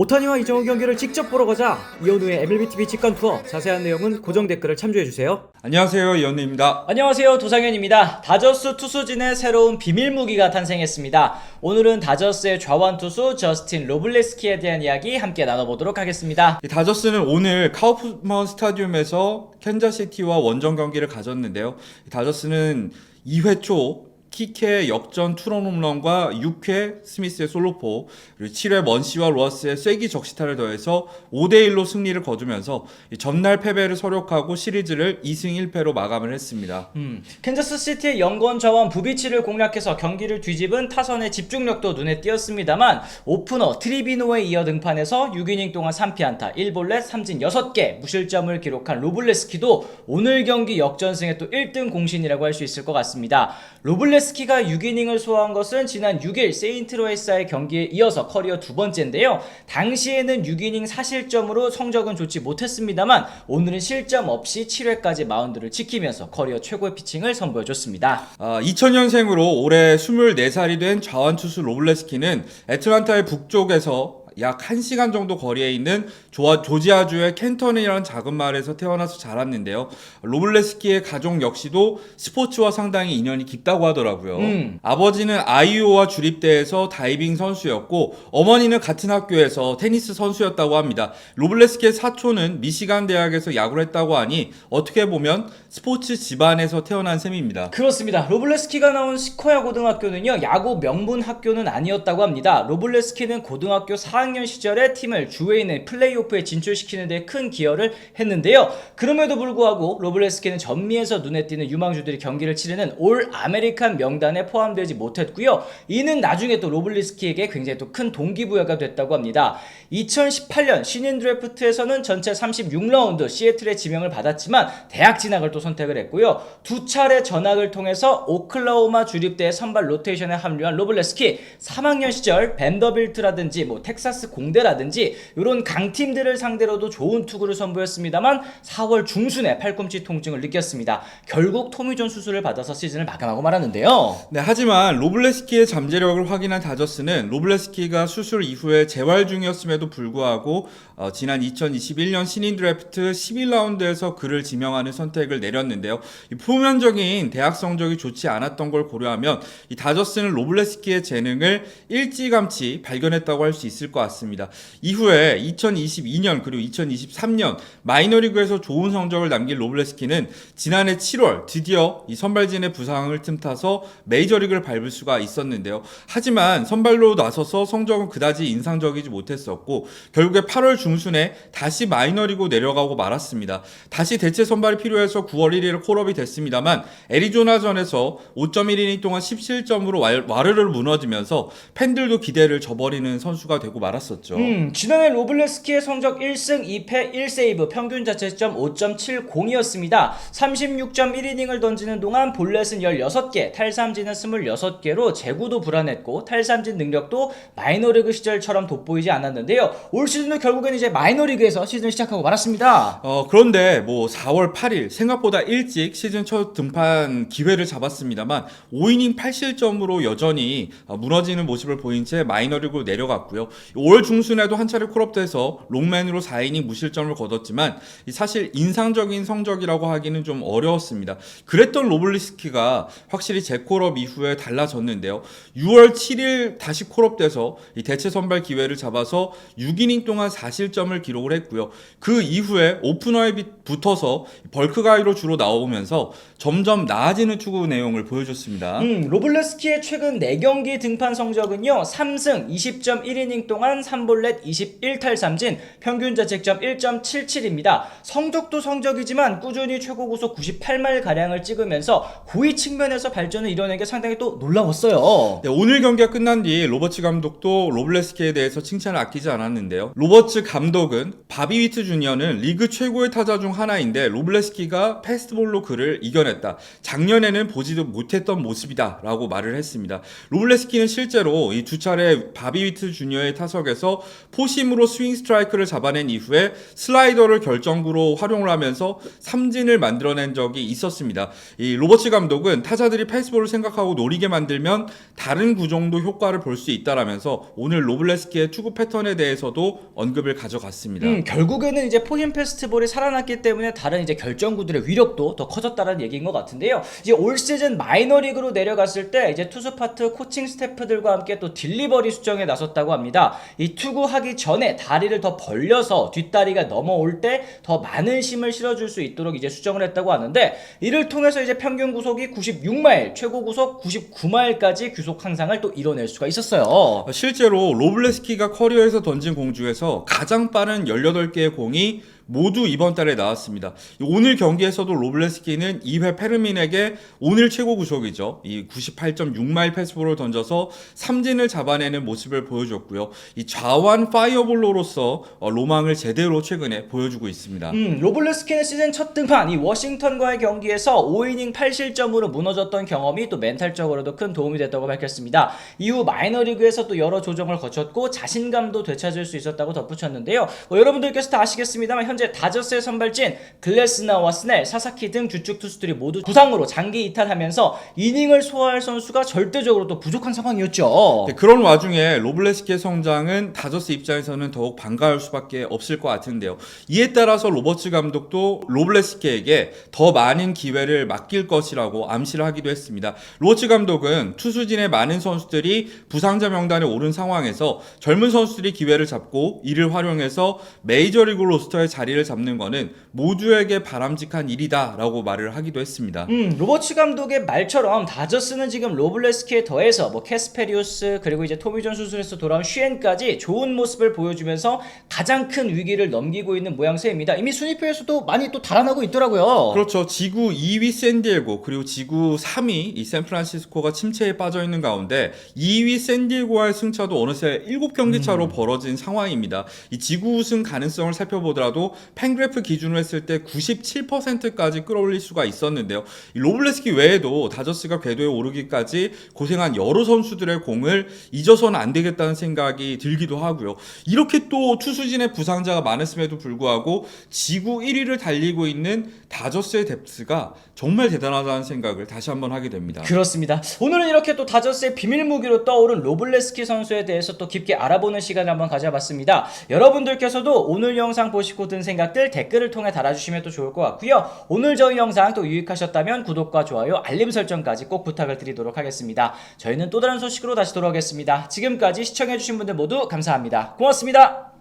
오타니와 이정우 경기를 직접 보러 가자 이현우의 MLBTV 직관 투어 자세한 내용은 고정 댓글을 참조해 주세요 안녕하세요 이현우입니다. 안녕하세요 도상현입니다. 다저스 투수진의 새로운 비밀 무기가 탄생했습니다. 오늘은 다저스의 좌완 투수 저스틴 로블레스키에 대한 이야기 함께 나눠보도록 하겠습니다. 이 다저스는 오늘 카우프먼 스타디움에서 캔자시티와 원정 경기를 가졌는데요. 이 다저스는 2회 초 키케의 역전 투런 홈런과 6회 스미스의 솔로포 그리고 7회 먼시와 로하스의 쐐기 적시타를 더해서 5대1로 승리를 거두면서 이 전날 패배를 서력하고 시리즈를 2승 1패로 마감을 했습니다. 음, 캔자스 시티의 영권 좌완 부비치를 공략해서 경기를 뒤집은 타선의 집중력도 눈에 띄었습니다만 오프너 트리비노에 이어 등판해서 6이닝 동안 3피안타 1볼넷 3진 6개 무실점을 기록한 로블레스키도 오늘 경기 역전승의 또 1등 공신이라고 할 수 있을 것 같습니다. 로블레 스키가 6이닝을 소화한 것은 지난 6일 세인트로에스와의 경기에 이어서 커리어 두 번째인데요. 당시에는 6이닝 사실점으로 성적은 좋지 못했습니다만 오늘은 실점 없이 7회까지 마운드를 지키면서 커리어 최고의 피칭을 선보여줬습니다. 아, 2000년생으로 올해 24살이 된 좌완 투수 로블레스키는 애틀란타의 북쪽에서 약 1시간 정도 거리에 있는 조지아주의 캔턴이라는 작은 마을에서 태어나서 자랐는데요. 로블레스키의 가족 역시도 스포츠와 상당히 인연이 깊다고 하더라고요. 음. 아버지는 아이오와 주립대에서 다이빙 선수였고 어머니는 같은 학교에서 테니스 선수였다고 합니다. 로블레스키의 사촌은 미시간 대학에서 야구를 했다고 하니 어떻게 보면 스포츠 집안에서 태어난 셈입니다. 그렇습니다. 로블레스키가 나온 시코야 고등학교는요, 야구 명문 학교는 아니었다고 합니다. 로블레스키는 고등학교 4학년 시절에 팀을 주에 있는 플레이오프에 진출시키는 데 큰 기여를 했는데요. 그럼에도 불구하고 로블레스키는 전미에서 눈에 띄는 유망주들이 경기를 치르는 올 아메리칸 명단에 포함되지 못했고요. 이는 나중에 또 로블레스키에게 굉장히 또 큰 동기부여가 됐다고 합니다. 2018년 신인 드래프트에서는 전체 36라운드 시애틀의 지명을 받았지만 대학 진학을 또 선택을 했고요. 두 차례 전학을 통해서 오클라호마 주립대의 선발 로테이션에 합류한 로블레스키 3학년 시절 밴더빌트라든지 뭐 텍사스 공대라든지 이런 강팀들을 상대로도 좋은 투구를 선보였습니다만 4월 중순에 팔꿈치 통증을 느꼈습니다. 결국 토미존 수술을 받아서 시즌을 마감하고 말았는데요. 네, 하지만 로블레스키의 잠재력을 확인한 다저스는 로블레스키가 수술 이후에 재활 중이었음에도 불구하고 어, 지난 2021년 신인 드래프트 11라운드에서 그를 지명하는 선택을 내렸는데요. 이 표면적인 대학 성적이 좋지 않았던 걸 고려하면 이 다저스는 로블레스키의 재능을 일찌감치 발견했다고 할 수 있을 것 같습니다. 이후에 2022년 그리고 2023년 마이너리그에서 좋은 성적을 남긴 로블레스키는 지난해 7월 드디어 이 선발진의 부상을 틈타서 메이저리그를 밟을 수가 있었는데요. 하지만 선발로 나서서 성적은 그다지 인상적이지 못했었고 결국에 8월 중순에 다시 마이너리그 내려가고 말았습니다. 다시 대체 선발이 필요해서 9월 1일에 콜업이 됐습니다만 애리조나전에서 5.1이닝 동안 17점으로 와르르 무너지면서 팬들도 기대를 저버리는 선수가 되고 말았 었죠. 음, 지난해 로블레스키의 성적 1승 2패 1세이브 평균 자체점 5.70이었습니다. 36.1이닝을 던지는 동안 볼넷은 16개, 탈삼진은 26개로 제구도 불안했고 탈삼진 능력도 마이너리그 시절처럼 돋보이지 않았는데요. 올 시즌도 결국에는 이제 마이너리그에서 시즌을 시작하고 말았습니다. 어, 그런데 뭐 4월 8일 생각보다 일찍 시즌 첫 등판 기회를 잡았습니다만 5이닝 8실점으로 여전히 어, 무너지는 모습을 보인 채 마이너리그로 내려갔고요. 5월 중순에도 한 차례 콜업돼서 롱맨으로 4이닝 무실점을 거뒀지만 이 사실 인상적인 성적이라고 하기는 좀 어려웠습니다. 그랬던 로블리스키가 확실히 재콜업 이후에 달라졌는데요. 6월 7일 다시 콜업돼서 이 대체 선발 기회를 잡아서 6이닝 동안 4실점을 기록을 했고요. 그 이후에 오프너에 비- 붙어서 벌크 가이로 주로 나오면서 점점 나아지는 투구 내용을 보여줬습니다. 음, 로블레스키의 최근 4경기 등판 성적은요. 3승 20.1이닝 동안 3볼넷 21탈삼진 평균 자책점 1.77입니다. 성적도 성적이지만 꾸준히 최고 구속 98마일 가량을 찍으면서 고위 측면에서 발전을 이뤄낸 게 상당히 또 놀라웠어요. 네, 오늘 경기가 끝난 뒤 로버츠 감독도 로블레스키에 대해서 칭찬을 아끼지 않았는데요. 로버츠 감독은 바비 위트 주니어는 리그 최고의 타자 중 하나인데 로블레스키가 패스트볼로 그를 이겨냈다. 작년에는 보지도 못했던 모습이다라고 말을 했습니다. 로블레스키는 실제로 이 두 차례 바비 위트 주니어의 타석 타석에서 포심으로 스윙 스트라이크를 잡아낸 이후에 슬라이더를 결정구로 활용을 하면서 삼진을 만들어낸 적이 있었습니다. 이 로버츠 감독은 타자들이 페이스볼을 생각하고 노리게 만들면 다른 구종도 효과를 볼 수 있다라면서 오늘 로블레스키의 투구 패턴에 대해서도 언급을 가져갔습니다. 음, 결국에는 이제 포힌 페스티벌이 살아났기 때문에 다른 이제 결정구들의 위력도 더 커졌다는 얘기인 것 같은데요. 이제 올 시즌 마이너리그로 내려갔을 때 이제 투수 파트 코칭 스태프들과 함께 또 딜리버리 수정에 나섰다고 합니다. 이 투구하기 전에 다리를 더 벌려서 뒷다리가 넘어올 때 더 많은 힘을 실어줄 수 있도록 이제 수정을 했다고 하는데 이를 통해서 이제 평균 구속이 96마일, 최고 구속 99마일까지 규속 향상을 또 이뤄낼 수가 있었어요. 실제로 로블레스키가 커리어에서 던진 공 중에서 가장 빠른 18개의 공이 모두 이번 달에 나왔습니다. 오늘 경기에서도 로블레스키는 2회 페르민에게 오늘 최고 구속이죠. 이 98.6마일 패스볼을 던져서 삼진을 잡아내는 모습을 보여줬고요. 이 좌완 파이어볼로로서 어, 로망을 제대로 최근에 보여주고 있습니다. 음, 로블레스키는 시즌 첫 등판 이 워싱턴과의 경기에서 5이닝 8실점으로 무너졌던 경험이 또 멘탈적으로도 큰 도움이 됐다고 밝혔습니다. 이후 마이너리그에서 또 여러 조정을 거쳤고 자신감도 되찾을 수 있었다고 덧붙였는데요. 뭐 여러분들께서 다 아시겠습니다만 현재 다저스의 선발진 글래스나와 스넬, 사사키 등 주축 투수들이 모두 부상으로 장기 이탈하면서 이닝을 소화할 선수가 절대적으로 또 부족한 상황이었죠. 네, 그런 와중에 로블레스키의 성장은 다저스 입장에서는 더욱 반가울 수밖에 없을 것 같은데요. 이에 따라서 로버츠 감독도 로블레스키에게 더 많은 기회를 맡길 것이라고 암시를 하기도 했습니다. 로버츠 감독은 투수진의 많은 선수들이 부상자 명단에 오른 상황에서 젊은 선수들이 기회를 잡고 이를 활용해서 메이저리그 로스터의 자 리를 잡는 것은 모두에게 바람직한 일이다라고 말을 하기도 했습니다. 음, 로버츠 감독의 말처럼 다저스는 지금 로블레스키에 더해서 뭐 캐스페리우스 그리고 이제 토미 존 수술에서 돌아온 슈엔까지 좋은 모습을 보여주면서 가장 큰 위기를 넘기고 있는 모양새입니다. 이미 순위표에서도 많이 또 달아나고 있더라고요. 그렇죠. 지구 2위 샌디에고 그리고 지구 3위 이 샌프란시스코가 침체에 빠져 있는 가운데 2위 샌디에고와의 승차도 어느새 7경기 차로 벌어진 상황입니다. 이 지구 우승 가능성을 살펴보더라도 팬그래프 기준으로 했을 때 97%까지 끌어올릴 수가 있었는데요. 이 로블레스키 외에도 다저스가 궤도에 오르기까지 고생한 여러 선수들의 공을 잊어서는 안 되겠다는 생각이 들기도 하고요. 이렇게 또 투수진의 부상자가 많았음에도 불구하고 지구 1위를 달리고 있는 다저스의 뎁스가 정말 대단하다는 생각을 다시 한번 하게 됩니다. 그렇습니다. 오늘은 이렇게 또 다저스의 비밀 무기로 떠오른 로블레스키 선수에 대해서 또 깊게 알아보는 시간을 한번 가져봤습니다. 여러분들께서도 오늘 영상 보시고 든 생각들 댓글을 통해 달아주시면 또 좋을 것 같고요. 오늘 저희 영상 또 유익하셨다면 구독과 좋아요, 알림 설정까지 꼭 부탁을 드리도록 하겠습니다. 저희는 또 다른 소식으로 다시 돌아오겠습니다. 지금까지 시청해주신 분들 모두 감사합니다. 고맙습니다.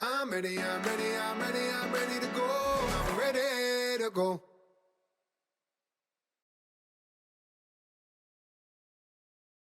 I'm ready, I'm ready, I'm ready, I'm ready to go. I'm ready to go.